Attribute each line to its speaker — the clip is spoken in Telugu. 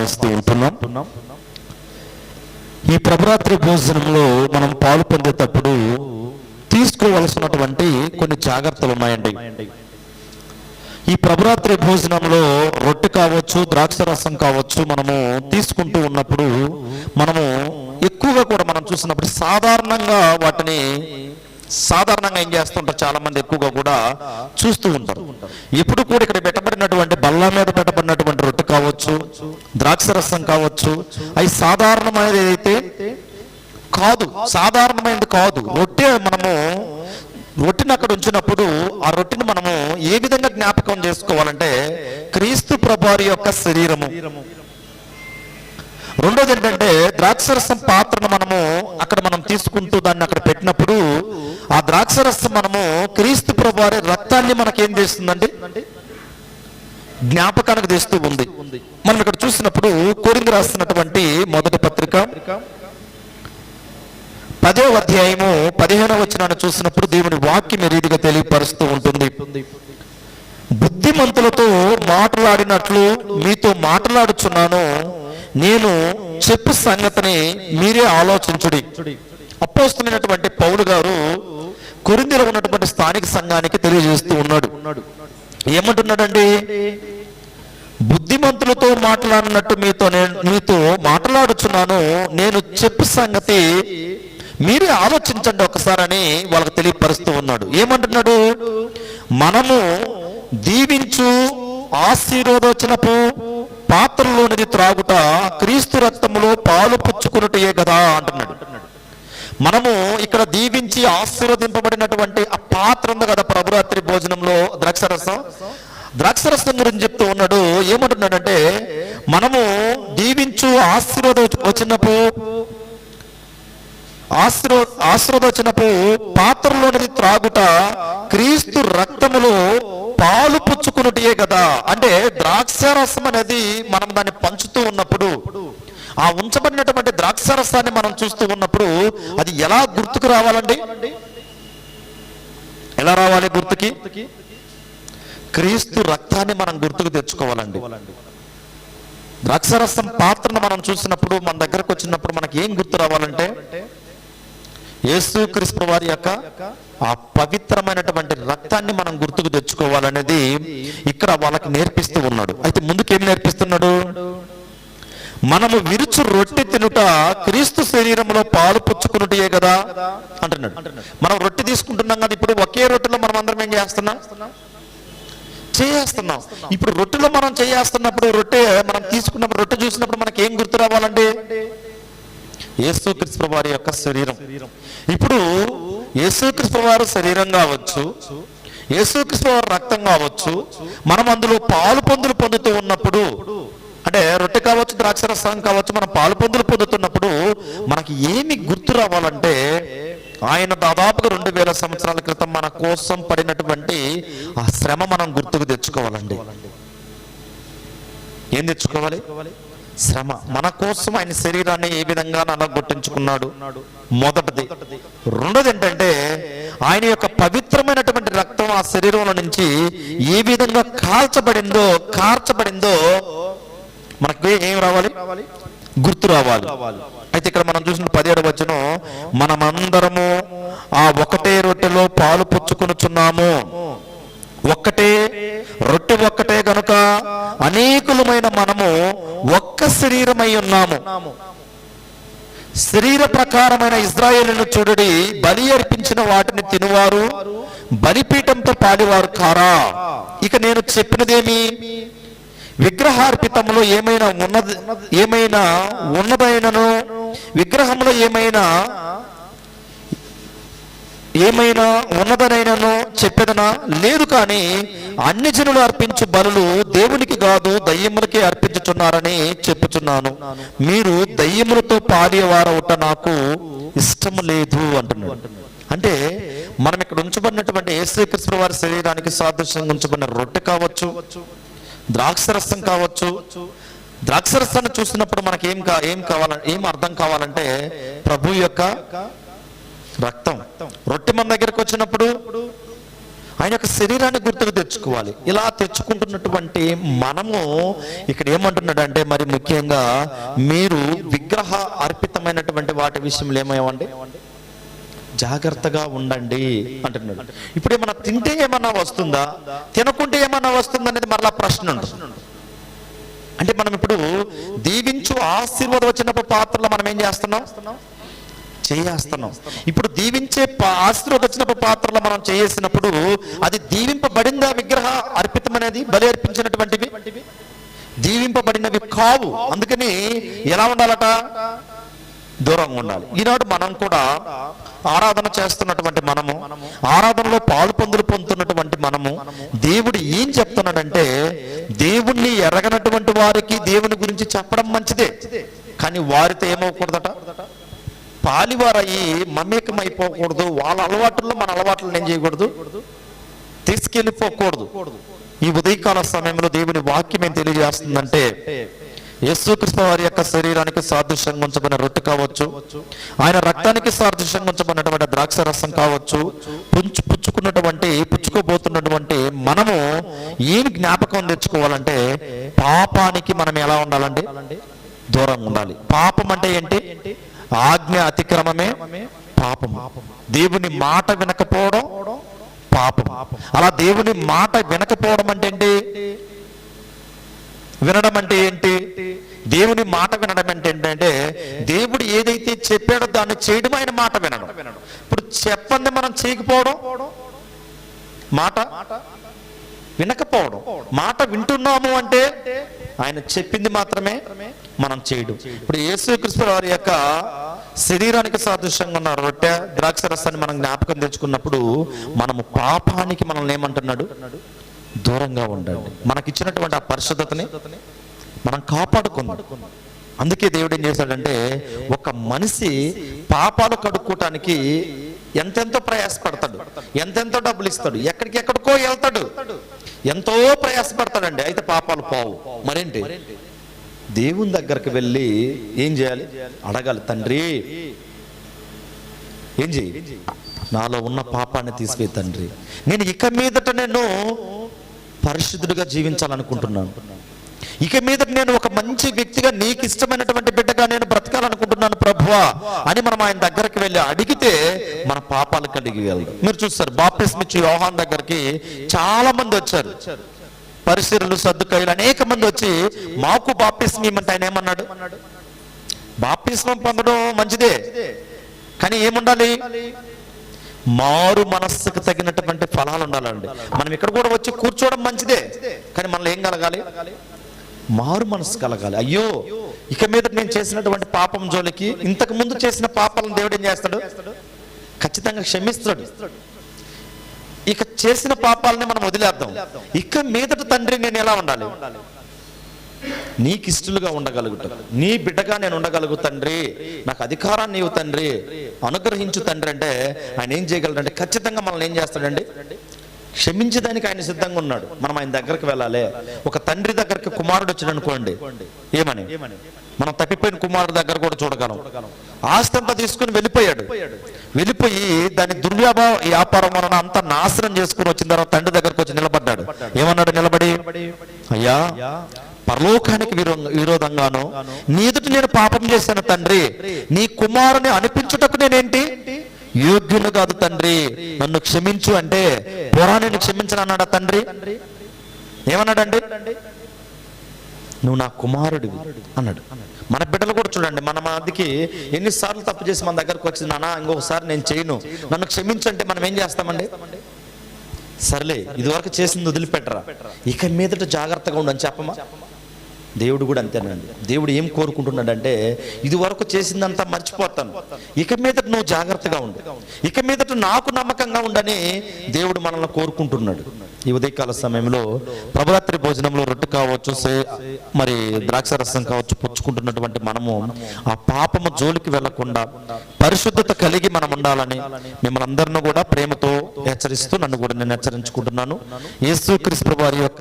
Speaker 1: ఆహ్వానిస్తూ ఉంటున్నాం. ఈ ప్రభరాత్రి భోజనంలో మనం పాలు పొందేటప్పుడు తీసుకోవలసినటువంటి కొన్ని జాగ్రత్తలు ఉన్నాయండి. ఈ ప్రభరాత్రి భోజనంలో రొట్టె కావచ్చు ద్రాక్ష రసం కావచ్చు మనము తీసుకుంటూ ఉన్నప్పుడు మనము ఎక్కువగా కూడా మనం చూసినప్పుడు సాధారణంగా వాటిని సాధారణంగా ఏం చేస్తుంటారు? చాలా మంది ఎక్కువగా కూడా చూస్తూ ఉంటారు. ఇప్పుడు కూడా ఇక్కడ పెట్టబడినటువంటి బల్ల మీద పెట్టబడినటువంటి రొట్టె కావచ్చు ద్రాక్ష రసం కావచ్చు అవి సాధారణమైనది ఏదైతే కాదు సాధారణమైనది కాదు. రొట్టె మనము రొట్టెని అక్కడ ఉంచినప్పుడు ఆ రొట్టెని మనము ఏ విధంగా జ్ఞాపకం చేసుకోవాలంటే క్రీస్తు ప్రభారి యొక్క శరీరము. రెండోది ఏంటంటే ద్రాక్షరసం పాత్రను మనము అక్కడ మనం తీసుకుంటూ దాన్ని అక్కడ పెట్టినప్పుడు ఆ ద్రాక్షరసం మనము క్రీస్తు ప్రభువారి రక్తాన్ని మనకేం చేస్తుందండి? జ్ఞాపకానికి తెస్తూ ఉంది. మనం ఇక్కడ చూసినప్పుడు కోరింది రాస్తున్నటువంటి మొదటి పత్రిక పదో అధ్యాయము పదిహేనవ వచ్చినాన్ని చూసినప్పుడు దేవుని వాక్యం రీతిగా తెలియపరుస్తూ ఉంటుంది. బుద్ధిమంతులతో మాట్లాడినట్లు మీతో మాట్లాడుచున్నాను. నేను చెప్పు సంగతిని మీరే ఆలోచించుడి. అపోస్తున్నటువంటి పౌలు గారు కొరిందిలో ఉన్నటువంటి స్థానిక సంఘానికి తెలియజేస్తూ ఉన్నాడు. ఏమంటున్నాడండి? బుద్ధిమంతులతో మాట్లాడినట్టు మీతో నేను మీతో మాట్లాడుచున్నాను. నేను చెప్పు సంగతి మీరే ఆలోచించండి ఒకసారని వాళ్ళకి తెలియపరుస్తూ ఉన్నాడు. ఏమంటున్నాడు? మనము దీవించు ఆశీర్వదోచనపు పాత్రలోనిది త్రాగుట క్రీస్తు రక్తములో పాలు పుచ్చుకున్నటయే కదా అంటున్నాడు. మనము ఇక్కడ దీవించి ఆశీర్వదింపబడినటువంటి ఆ పాత్ర ఉంది కదా ప్రభురాత్రి భోజనంలో ద్రాక్షరసం? ద్రాక్షరసం గురించి చెప్తూ ఉన్నాడు. ఏమంటున్నాడంటే మనము దీవించు ఆశీర్వాద వచ్చినప్పుడు ఆశీర్వ ఆశీర్వదనపు పాత్రలోనిది త్రాగుట క్రీస్తు రక్తములో పాలు పుచ్చుకున్నటియే కదా అంటే ద్రాక్షారసం అనేది మనం దాన్ని పంచుతూ ఉన్నప్పుడు ఆ ఉంచబడినటువంటి ద్రాక్షారసాన్ని మనం చూస్తూ ఉన్నప్పుడు అది ఎలా గుర్తుకు రావాలండి? ఎలా రావాలి గుర్తుకి? క్రీస్తు రక్తాన్ని మనం గుర్తుకు తెచ్చుకోవాలండి. ద్రాక్షారసం పాత్రను మనం చూసినప్పుడు మన దగ్గరకు వచ్చినప్పుడు మనకి ఏం గుర్తు రావాలంటే యేసుక్రీస్తు వారి యొక్క ఆ పవిత్రమైనటువంటి రక్తాన్ని మనం గుర్తుకు తెచ్చుకోవాలనేది ఇక్కడ వాళ్ళకి నేర్పిస్తూ ఉన్నాడు. అయితే ముందుకేం నేర్పిస్తున్నాడు? మనము విరుచు రొట్టె తినుట క్రీస్తు శరీరంలో పాలు పుచ్చుకున్నటే కదా అంటున్నాడు. మనం రొట్టె తీసుకుంటున్నాం కదా ఇప్పుడు ఒకే రొట్టెలో మనం అందరం ఏం చేస్తున్నాం? చేస్తున్నాం. ఇప్పుడు రొట్టెలో మనం చేస్తున్నప్పుడు రొట్టె మనం తీసుకున్నప్పుడు రొట్టె చూసినప్పుడు మనకి ఏం గుర్తు రావాలండి? యేసుక్రీస్తు వారి యొక్క శరీరం. ఇప్పుడు యేసుక్రీస్తు వారు శరీరం కావచ్చు యేసుక్రీస్తు వారి రక్తం కావచ్చు మనం అందులో పాలు పొందులు పొందుతూ ఉన్నప్పుడు అంటే రొట్టె కావచ్చు ద్రాక్షరసం కావచ్చు మనం పాలు పొందులు పొందుతున్నప్పుడు మనకి ఏమి గుర్తు రావాలంటే ఆయన దాదాపుగా రెండు వేల సంవత్సరాల క్రితం మన కోసం పడినటువంటి ఆ శ్రమ మనం గుర్తుకు తెచ్చుకోవాలండి. ఏం తెచ్చుకోవాలి? శ్రమ. మన కోసం ఆయన శరీరాన్ని ఏ విధంగా నలగొట్టించుకున్నాడు మొదటిది. రెండోది ఏంటంటే ఆయన యొక్క పవిత్రమైనటువంటి రక్తం ఆ శరీరంలో నుంచి ఏ విధంగా కాల్చబడిందో కార్చబడిందో మనకు ఏం రావాలి? గుర్తు రావాలి. అయితే ఇక్కడ మనం చూసిన పదిహేడు వచ్చిన మనమందరము ఆ ఒకటే రొట్టెలో పాలు పుచ్చుకొనుచున్నాము. ఒక్కటే రొట్టె ఒక్కటే గనుక అనేకులమైన మనము ఒక్క శరీరమై ఉన్నాము. శరీర ప్రకారమైన ఇజ్రాయేలును చూడడి బలి అర్పించిన వాటిని తినువారు బలిపీఠంతో పాడివారు కారా? ఇక నేను చెప్పినదేమి? విగ్రహార్పితములో ఏమైనా ఉన్నది ఏమైనా ఉన్నదైనను? విగ్రహంలో ఏమైనా ఏమైనా ఉన్నదనైనను చెప్పేదనా? లేదు కానీ అన్ని జనులు అర్పించు బలులు దేవునికి కాదు దయ్యములకే అర్పించుచున్నారని చెప్పుచున్నాను. మీరు దయ్యములతో పాడేవారవుట నాకు ఇష్టం లేదు అంటున్నాడు. అంటే మనం ఇక్కడ ఉంచబడినటువంటి యేసుక్రీస్తు వారి శరీరానికి సాదృశ్యంగా ఉంచబడిన రొట్టె కావచ్చు ద్రాక్షరసం కావచ్చు. ద్రాక్షరసాన్ని చూసినప్పుడు మనకి ఏం కా ఏం కావాలంటే ఏం అర్థం కావాలంటే ప్రభు యొక్క రక్తం. రొట్టె మన దగ్గరకు వచ్చినప్పుడు ఆయన యొక్క శరీరాన్ని గుర్తుకు తెచ్చుకోవాలి. ఇలా తెచ్చుకుంటున్నటువంటి మనము ఇక్కడ ఏమంటున్నాడంటే మరి ముఖ్యంగా మీరు విగ్రహ అర్పితమైనటువంటి వాటి విషయంలో ఏమేమండి జాగ్రత్తగా ఉండండి అంటున్నాడు. ఇప్పుడు ఏమన్నా తింటే ఏమన్నా వస్తుందా? తినకుంటే ఏమన్నా వస్తుందా అనేది మరలా ప్రశ్న అంటే మనం ఇప్పుడు దీవించు ఆశీర్వాదం వచ్చినప్పుడు పాత్రలో మనం ఏం చేస్తున్నాం? చేయేస్తున్నాం. ఇప్పుడు దీవించే పా- వచ్చినప్పుడు పాత్రలో మనం చేసినప్పుడు అది దీవింపబడిందా విగ్రహ అర్పితం అనేది బలి అర్పించినటువంటివి? దీవింపబడినవి కావు. అందుకని ఎలా ఉండాలట? దూరంగా ఉండాలి. ఈనాడు మనం కూడా ఆరాధన చేస్తున్నటువంటి మనము ఆరాధనలో పాలు పొందులు పొందుతున్నటువంటి మనము దేవుడు ఏం చెప్తున్నాడంటే దేవుణ్ణి ఎరగనటువంటి వారికి దేవుని గురించి చెప్పడం మంచిదే. కానీ వారితో ఏమవకూడదట పాలివారయ్యి అయిపోకూడదు వాళ్ళ అలవాటుల్లో మన అలవాట్లను ఏం చేయకూడదు? తీసుకెళ్ళిపోకూడదు. ఈ ఉదయకాల సమయంలో దేవుని వాక్యం ఏం తెలియజేస్తుందంటే యేసుక్రీస్తు వారి యొక్క శరీరానికి సాదృశ్యంగా ఉంచబడిన రొట్టె కావచ్చు ఆయన రక్తానికి సాదృశ్యంగా ఉంచబడినటువంటి ద్రాక్ష రసం కావచ్చు పుంచు పుచ్చుకున్నటువంటి పుచ్చుకోబోతున్నటువంటి మనము ఏమి జ్ఞాపకం తెచ్చుకోవాలంటే పాపానికి మనం ఎలా ఉండాలండి? దూరంగా ఉండాలి. పాపం అంటే ఏంటి? ఆజ్ఞ అతిక్రమమే పాపం దేవుని మాట వినకపోవడం పాపం అలా దేవుని మాట వినకపోవడం అంటే ఏంటి? వినడం అంటే ఏంటి? దేవుని మాట వినడం అంటే ఏంటంటే దేవుడు ఏదైతే చెప్పాడో దాన్ని చేయడం ఆయన మాట వినడం. ఇప్పుడు చెప్పండి మనం చేయకపోవడం? మాట? వినకపోవడం. మాట వింటున్నాము అంటే ఆయన చెప్పింది మాత్రమే మనం చేయడం. ఇప్పుడు యేసుక్రీస్తు వారి యొక్క శరీరానికి సాదృశ్యంగా ఉన్న రొట్టె ద్రాక్ష రసాన్ని మనం జ్ఞాపకం తెచ్చుకున్నప్పుడు మనము పాపానికి మనల్ని ఏమంటున్నాడు? దూరంగా ఉండండి. మనకిచ్చినటువంటి ఆ పరిశుద్ధతని మనం కాపాడుకున్నాం అందుకే దేవుడు ఏం చేశాడంటే ఒక మనిషి పాపాలు కడుక్కోవటానికి ఎంతెంతో ప్రయాసపడతాడు. ఎంతెంతో డబ్బులు ఇస్తాడు. ఎక్కడికి ఎక్కడికో వెళ్తాడు. ఎంతో ప్రయాసపడతాడండి. అయితే పాపాలు పోవు. మరేంటి? దేవుని దగ్గరికి వెళ్ళి ఏం చేయాలి? అడగాలి తండ్రి ఏం చేయి నాలో ఉన్న పాపాన్ని తీసివే తండ్రి. నేను ఇక మీదట నేను పరిశుద్ధుడిగా జీవించాలనుకుంటున్నాను. ఇక మీద నేను ఒక మంచి వ్యక్తిగా నీకు ఇష్టమైనటువంటి బిడ్డగా నేను బ్రతకాలనుకుంటున్నాను ప్రభువా అని మనం ఆయన దగ్గరికి వెళ్ళి అడిగితే మన పాపాలు కడిగి మీరు చూస్తారు బాప్టిస్మిచ్చి యోహాన్ దగ్గరికి చాలా మంది వచ్చారు. పరిశీలనలు సర్దుకాయలు అనేక మంది వచ్చి మాకు బాప్టిస్మ్ ఇమ్మంటే ఆయన ఏమన్నాడు? బాప్టిస్మం పొందడం మంచిదే కానీ ఏముండాలి? మారు మనస్సుకు తగినటువంటి ఫలాలు ఉండాలండి. మనం ఇక్కడ కూడా వచ్చి కూర్చోవడం మంచిదే కానీ మనలో ఏం కలగాలి? మారు మనసు కలగాలి. అయ్యో ఇక మీద నేను చేసినటువంటి పాపం జోలికి ఇంతకు ముందు చేసిన పాపాలను దేవుడు ఏం చేస్తాడు? ఖచ్చితంగా క్షమిస్తాడు. ఇక చేసిన పాపాలని మనం వదిలేద్దాం. ఇక మీదట తండ్రి నేను ఎలా ఉండాలి? నీకు ఇష్టలుగా ఉండగలుగుతాను నీ బిడ్డగా నేను ఉండగలుగు తండ్రి. నాకు అధికారాన్ని ఇవ్వు తండ్రి. అనుగ్రహించు తండ్రి అంటే ఆయన ఏం చేయగలడంటే ఖచ్చితంగా మనల్ని ఏం చేస్తాడండి? క్షమించడానికి ఆయన సిద్ధంగా ఉన్నాడు. మనం ఆయన దగ్గరికి వెళ్ళాలి. ఒక తండ్రి దగ్గరికి కుమారుడు వచ్చాడు అనుకోండి. ఏమని? మనం తప్పిపోయిన కుమారుడు దగ్గర కూడా చూడగలం. ఆస్తి అంతా తీసుకుని వెళ్ళిపోయాడు. వెళ్ళిపోయి దాని దుర్వ్యాపార వ్యాపారం వలన అంతా నాశనం చేసుకుని వచ్చిన తర్వాత తండ్రి దగ్గరకు వచ్చి నిలబడ్డాడు. ఏమన్నాడు? నిలబడి అయ్యా పరలోకానికి విరో- విరోధంగాను నీ ఎదుటి నేను పాపం చేశాను తండ్రి. నీ కుమారుని అనిపించుటకు నేనేంటి? యోగ్యులు కాదు తండ్రి. నన్ను క్షమించు అంటే పురాణిని క్షమించను అన్నాడు తండ్రి? ఏమన్నాడండి? నువ్వు నా కుమారుడివి అన్నాడు. మన బిడ్డలు కూడా చూడండి మన మధ్యకి ఎన్నిసార్లు తప్పు చేసి మన దగ్గరకు వచ్చింది నాన్న ఇంకొకసారి నేను చేయను. నన్ను క్షమించంటే మనం ఏం చేస్తామండి? సర్లే ఇదివరకు చేసింది వదిలిపెట్టరా. ఇక మీదట జాగ్రత్తగా ఉండని చెప్పమా? దేవుడు కూడా అంతేనండి దేవుడు ఏం కోరుకుంటున్నాడంటే ఇది వరకు చేసిందంతా మర్చిపోతాను. ఇక మీదట నువ్వు జాగ్రత్తగా ఉండు. ఇక మీదట నాకు నమ్మకంగా ఉండని దేవుడు మనల్ని కోరుకుంటున్నాడు. ఈ ఉదయకాల సమయంలో ప్రభరాత్రి భోజనంలో రొట్టె కావచ్చు సే- మరి ద్రాక్ష రసం కావచ్చు పుచ్చుకుంటున్నటువంటి మనము ఆ పాపము జోలికి వెళ్ళకుండా పరిశుద్ధత కలిగి మనం ఉండాలని మిమ్మల్ని అందరినీ కూడా ప్రేమతో హెచ్చరిస్తూ నన్ను కూడా నేను హెచ్చరించుకుంటున్నాను. యేసు క్రిస్ప్రభు వారి యొక్క